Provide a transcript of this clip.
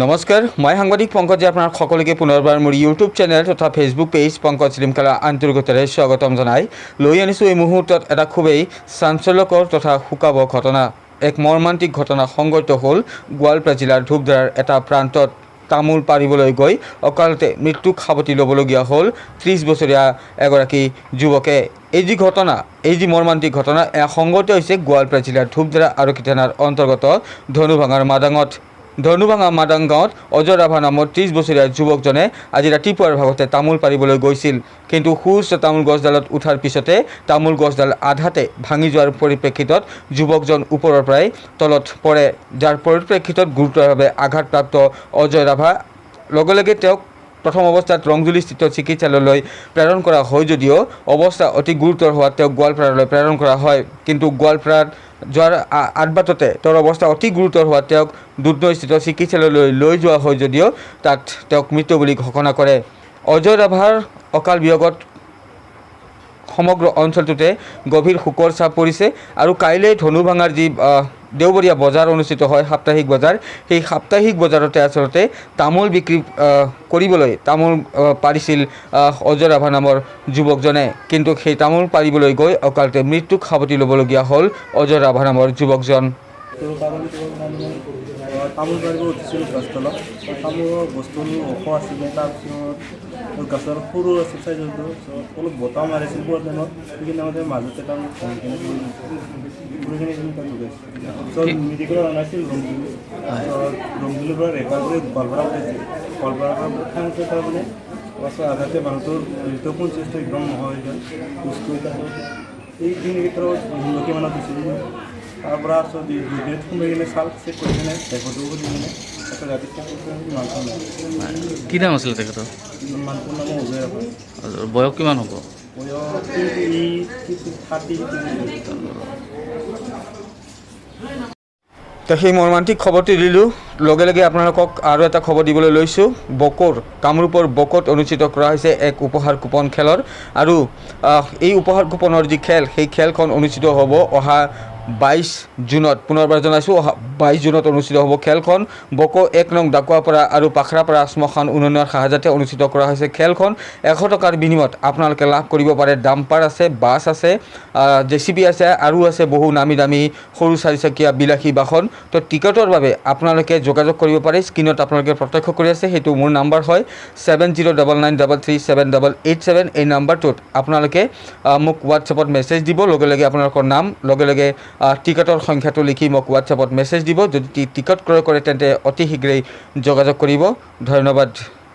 নমস্কাৰ মই সাংবাদিক পংকজে আপোনাক সকলোকে পুনৰবাৰ মোৰ ইউটিউব চেনেল তথা ফেচবুক পেজ পংকজ শ্ৰীমকালা আন্তৰিকতাৰে স্বাগতম জনাই। লৈ আনিছোঁ এই মুহূৰ্তত এটা খুবেই চাঞ্চল্যকৰ তথা শোকাব ঘটনা। এক মৰ্মান্তিক ঘটনা সংঘটিত হ'ল গোৱালপাৰা জিলাৰ ধূপধাৰাৰ এটা প্ৰান্তত। তামোল পাৰিবলৈ গৈ অকালতে মৃত্যুক সাৱটি ল'বলগীয়া হ'ল ত্ৰিছ বছৰীয়া এগৰাকী যুৱকে। এই যি ঘটনা এই যি মৰ্মান্তিক ঘটনা এয়া সংঘটিত হৈছে গোৱালপাৰা জিলাৰ ধূপধাৰা আৰক্ষী থানাৰ অন্তৰ্গত ধনুভাঙাৰ মাদাঙত। ধনুভাঙা মাদাং গাঁৱত অজয় ৰাভা নামৰ ত্ৰিছ বছৰীয়া যুৱকজনে আজি ৰাতিপুৱাৰ ভাগতে তামোল পাৰিবলৈ গৈছিল। কিন্তু সুস্থ তামোল গছডালত উঠাৰ পিছতে তামোল গছডাল আধাতে ভাঙি যোৱাৰ পৰিপ্ৰেক্ষিতত যুৱকজন ওপৰৰ পৰাই তলত পৰে। যাৰ পৰিপ্ৰেক্ষিতত গুৰুতৰভাৱে আঘাতপ্ৰাপ্ত অজয় ৰাভা, লগে লগে তেওঁক প্ৰথম অৱস্থাত ৰংজুলিস্থিত চিকিৎসালয়লৈ প্ৰেৰণ কৰা হয় যদিও অৱস্থা অতি গুৰুতৰ হোৱাত তেওঁক গোৱালপাৰালৈ প্ৰেৰণ কৰা হয়। কিন্তু গোৱালপাৰাত যোৱাৰ আদবাটতে তেওঁৰ অৱস্থা অতি গুৰুতৰ হোৱাত তেওঁক দুধনৈস্থিত চিকিৎসালয়লৈ লৈ যোৱা হয় যদিও তাত তেওঁক মৃত বুলি ঘোষণা কৰে। অজয় ৰাভাৰ অকাল বিয়োগত সমগ্ৰ অঞ্চলটোতে গভীৰ শোকৰ চাপ পৰিছে আৰু কাইলৈ ধনুভাঙাৰ যি দেওবৰীয়া বজাৰ অনুষ্ঠিত হয় সাপ্তাহিক বজাৰ সেই সাপ্তাহিক বজাৰতে আচলতে তামোল বিক্ৰী কৰিবলৈ তামোল পাৰিছিল আহ, অজয় ৰাভা নামৰ যুৱকজনে। কিন্তু সেই তামোল পাৰিবলৈ গৈ অকালতে মৃত্যুক সাৱটি ল'বলগীয়া হ'ল অজয় ৰাভা নামৰ যুৱকজন। কামোৰ মাৰিব উঠিছিলোঁ গছতলত তামোলৰ বস্তুটো ওখ আছিলে তাৰপিছত গছৰ সৰু আছিল চাইজৰটো অলপ বতাহ মাৰিছিল বৰ টাইমত সেইখিনি আমাতে মাজতে তাৰ ভাঙি কিনে তাৰপিছত মেডিকেলত অনাইছিল ৰংগুলি। ৰংগুলিৰ পৰা ৰেফাৰ কৰি গোৱালপাৰা উঠাইছিল। গোৱালপাৰাৰ পৰা খাওঁতে তাৰমানে পাছত আধাতে মানুহটোৰ ৰিটকোন চেষ্টা একদম নহয় যায় খোজ কৰি তাৰপিছত এইখিনি ভিতৰত লোকে মানত দিছিলোঁ তাৰ পৰা আছোঁ দুদিনত সোমাই কিনে চাল চেক কৰি কিনে ৰেকৰ্ডো কৰি কিনে তাৰপিছত ৰাতিপুৱা মাংস নাই কি নাম আছিলে তেখেতৰ মাংসৰ নামো আৰু বয়স কিমান হ'ব তো সেই মৰ্মান্তিক খবৰটো দিলোঁ। লগে লগে আপোনালোকক আৰু এটা খবৰ দিবলৈ লৈছোঁ। বকোৰ কামৰূপৰ বকোত অনুষ্ঠিত কৰা হৈছে এক উপহাৰ কুপন খেলৰ। আৰু এই উপহাৰ কুপনৰ যি খেল সেই খেলখন অনুষ্ঠিত হ'ব অহা বাইছ জুনত পুনৰবাৰ জনাইছোঁ বাইছ জুনত অনুষ্ঠিত হ'ব খেলখন। বকো এক নং ডাকুৱাপাৰা আৰু পাখৰাপাৰা শ্মশান উন্নয়নৰ সাহায্যতে অনুষ্ঠিত কৰা হৈছে খেলখন। এশ টকাৰ বিনিময়ত আপোনালোকে লাভ কৰিব পাৰে। ডাম্পাৰ আছে বাছ আছে জে চি বি আছে আৰু আছে বহু নামী দামী সৰু চাৰিচকীয়া বিলাসী বাহন। তো টিকটৰ বাবে আপোনালোকে যোগাযোগ কৰিব পাৰে। স্ক্ৰীণত আপোনালোকে প্ৰত্যক্ষ কৰি আছে সেইটো মোৰ নাম্বাৰ হয়। Seven zero' double nine double three seven double eight seven. এই নাম্বাৰটোত আপোনালোকে মোক হোৱাটছএপত মেছেজ দিব। লগে লগে আপোনালোকৰ নাম লগে লগে টিকটৰ সংখ্যাটো লিখি মোক হোৱাটছএপত মেছেজ দিব। যদি টিকট ক্ৰয় কৰে তেন্তে অতি শীঘ্ৰেই যোগাযোগ কৰিব। ধন্যবাদ।